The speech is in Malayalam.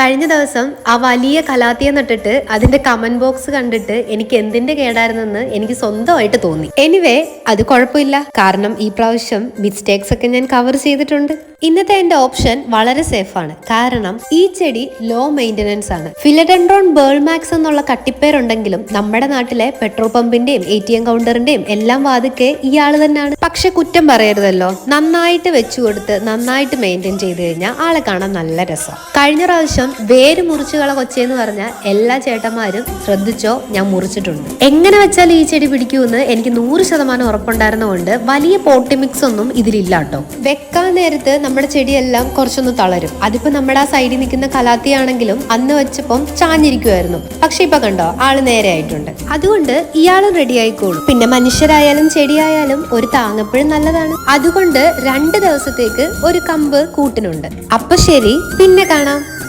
കഴിഞ്ഞ ദിവസം ആ വലിയ കലാത്തിയെ നട്ടിട്ട് അതിന്റെ കമന്റ് ബോക്സ് കണ്ടിട്ട് എനിക്ക് എന്തിന്റെ കേടായിരുന്നെന്ന് എനിക്ക് സ്വന്തമായിട്ട് തോന്നി. എനിവേ അത് കുഴപ്പമില്ല. കാരണം ഈ പ്രാവശ്യം മിസ്റ്റേക്സ് ഒക്കെ ഞാൻ കവർ ചെയ്തിട്ടുണ്ട്. ഇന്നത്തെ എന്റെ ഓപ്ഷൻ വളരെ സേഫ് ആണ്. കാരണം ഈ ചെടി ലോ മെയിന്റനൻസ് ആണ്. ഫിലഡൻഡ്രോൺ ബേൾമാക്സ് എന്നുള്ള കട്ടിപ്പേരുണ്ടെങ്കിലും നമ്മുടെ നാട്ടിലെ പെട്രോൾ പമ്പിന്റെയും എ ടി എം കൗണ്ടറിന്റെയും എല്ലാം വാതുക്കെ ഇയാൾ തന്നെയാണ്. പക്ഷെ കുറ്റം പറയരുതല്ലോ. നന്നായിട്ട് വെച്ചു കൊടുത്ത് നന്നായിട്ട് മെയിന്റെയിൻ ചെയ്ത് കഴിഞ്ഞാൽ ആളെ കാണാൻ നല്ല രസം. കഴിഞ്ഞ പ്രാവശ്യം വേര് മുറിച്ചുകള കൊച്ചേന്ന് പറഞ്ഞാൽ എല്ലാ ചേട്ടന്മാരും ശ്രദ്ധിച്ചോ? ഞാൻ മുറിച്ചിട്ടുണ്ട്. എങ്ങനെ വെച്ചാൽ ഈ ചെടി പിടിക്കുമെന്ന് എനിക്ക് നൂറ് ശതമാനം ഉറപ്പുണ്ടായിരുന്നതുകൊണ്ട് വലിയ പോട്ടി മിക്സ് ഒന്നും ഇതിലില്ല കേട്ടോ വെക്കാൻ നേരത്ത് നമ്മുടെ ചെടിയെല്ലാം കുറച്ചൊന്ന് തളരും. അതിപ്പോ നമ്മുടെ ആ സൈഡിൽ നിൽക്കുന്ന കലാത്തിയാണെങ്കിലും അന്ന് വെച്ചപ്പം ചാഞ്ഞിരിക്കുമായിരുന്നു പക്ഷെ ഇപ്പൊ കണ്ടോ ആൾ നേരെ ആയിട്ടുണ്ട്. അതുകൊണ്ട് ഇയാളും റെഡി ആയിക്കോളും. പിന്നെ മനുഷ്യരായാലും ചെടിയായാലും ഒരു താങ്ങപ്പോഴും നല്ലതാണ്. അതുകൊണ്ട് രണ്ട് ദിവസത്തേക്ക് ഒരു കമ്പ് കൂട്ടിനുണ്ട്. അപ്പൊ ശരി പിന്നെ കാണാം.